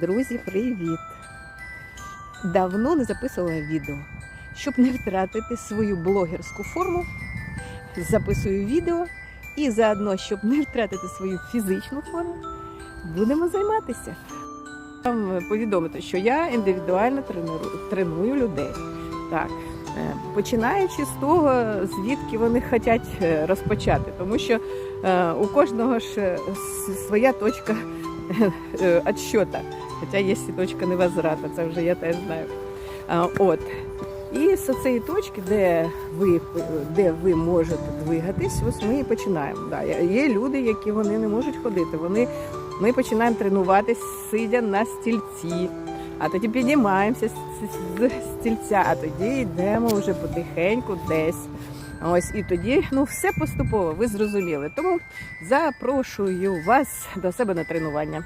Друзі, привіт! Давно не записувала відео. Щоб не втратити свою блогерську форму, записую відео і заодно, щоб не втратити свою фізичну форму, будемо займатися. Вам повідомити, що я індивідуально треную, треную людей. Так, е, починаючи з того, звідки вони хочуть е, розпочати, тому що е, у кожного ж своя точка отсчета. Хоча є точка невозврата, це вже я теж знаю. От. І з цієї точки, де ви, де ви можете двигатись, ось ми і починаємо. Да, є- люди, які вони не можуть ходити. Вони, ми починаємо тренуватись, сидя на стільці. А тоді піднімаємося з стільця, а тоді йдемо вже потихеньку десь. Ось і тоді ну все поступово, ви зрозуміли. Тому запрошую вас до себе на тренування.